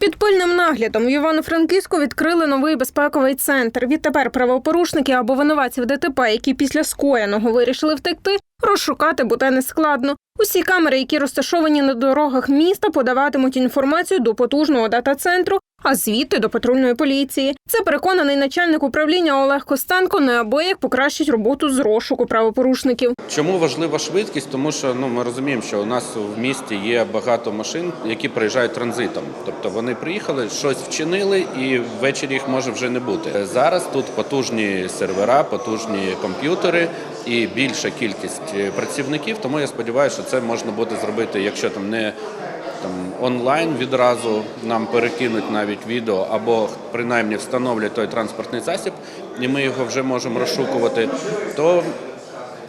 Під пильним наглядом в Івано-Франківську відкрили новий безпековий центр. Відтепер правопорушники або винуватців ДТП, які після скоєного вирішили втекти, розшукати буде нескладно. Усі камери, які розташовані на дорогах міста, подаватимуть інформацію до потужного дата-центру, а звідти до патрульної поліції. Це переконаний начальник управління Олег Костенко неабияк покращить роботу з розшуку правопорушників. Чому важлива швидкість? Тому що ну ми розуміємо, що у нас в місті є багато машин, які приїжджають транзитом. Тобто вони приїхали, щось вчинили, і ввечері їх може вже не бути. Зараз тут потужні сервера, потужні комп'ютери і більша кількість е, працівників. Тому я сподіваюся, що це можна буде зробити, якщо там не там онлайн відразу нам перекинуть навіть відео, або принаймні встановлять той транспортний засіб, і ми його вже можемо розшукувати. То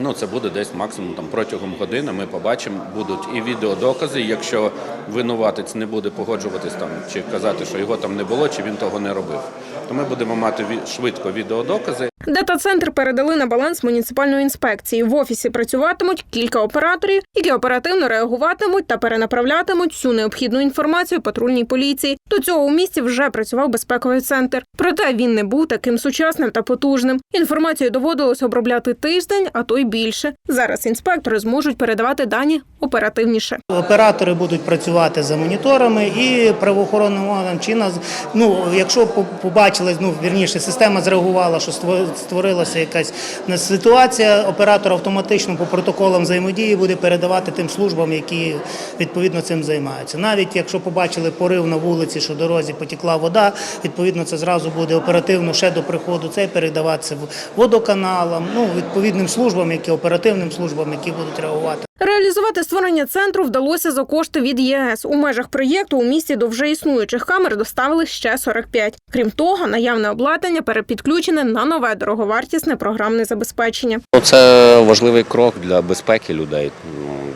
Ну, це буде десь максимум там протягом години. Ми побачимо, будуть і відеодокази. Якщо винуватець не буде погоджуватись там чи казати, що його там не було, чи він того не робив, то ми будемо мати швидко відеодокази. Дата-центр передали на баланс муніципальної інспекції. В офісі працюватимуть кілька операторів, які оперативно реагуватимуть та перенаправлятимуть всю необхідну інформацію патрульній поліції. До цього у місті вже працював безпековий центр. Проте він не був таким сучасним та потужним. Інформацію доводилось обробляти тиждень, а то й більше. Зараз інспектори зможуть передавати дані оперативніше. Оператори будуть працювати за моніторами і правоохоронним органам чи на ну, якщо побачили, ну вірніше, система зреагувала, що ство- створилася якась ситуація, оператор автоматично по протоколам взаємодії буде передавати тим службам, які відповідно цим займаються. Навіть якщо побачили порив на вулиці, що дорозі потекла вода, відповідно це зразу буде оперативно ще до приходу цей передаватися в- водоканалам, ну відповідним службам, які оперативним службам, які будуть реагувати. Реалізувати створення центру вдалося за кошти від ЄС. У межах проєкту у місті до вже існуючих камер доставили ще 45. Крім того, наявне обладнання перепідключене на нове дороговартісне програмне забезпечення. Ну, Це важливий крок для безпеки людей,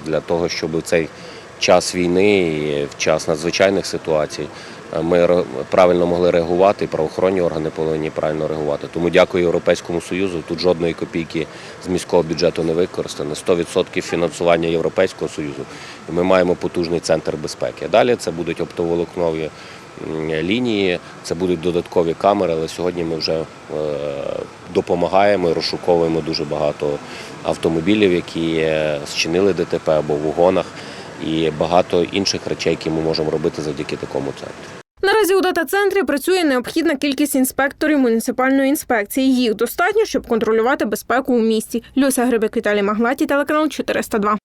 для того, щоб в цей час війни і в час надзвичайних ситуацій ми правильно могли реагувати, правоохоронні органи повинні правильно реагувати. Тому дякую Європейському Союзу. Тут жодної копійки з міського бюджету не використано. 100% фінансування Європейського Союзу. І ми маємо потужний центр безпеки. Далі це будуть оптоволокнові лінії, це будуть додаткові камери, але сьогодні ми вже е, допомагаємо і розшуковуємо дуже багато автомобілів, які е, зчинили ДТП або в угонах, і багато інших речей, які ми можемо робити завдяки такому центру. Наразі у дата-центрі працює необхідна кількість інспекторів муніципальної інспекції. Їх достатньо, щоб контролювати безпеку у місті. Люся Грибик, Віталій Маглаті, телеканал 402.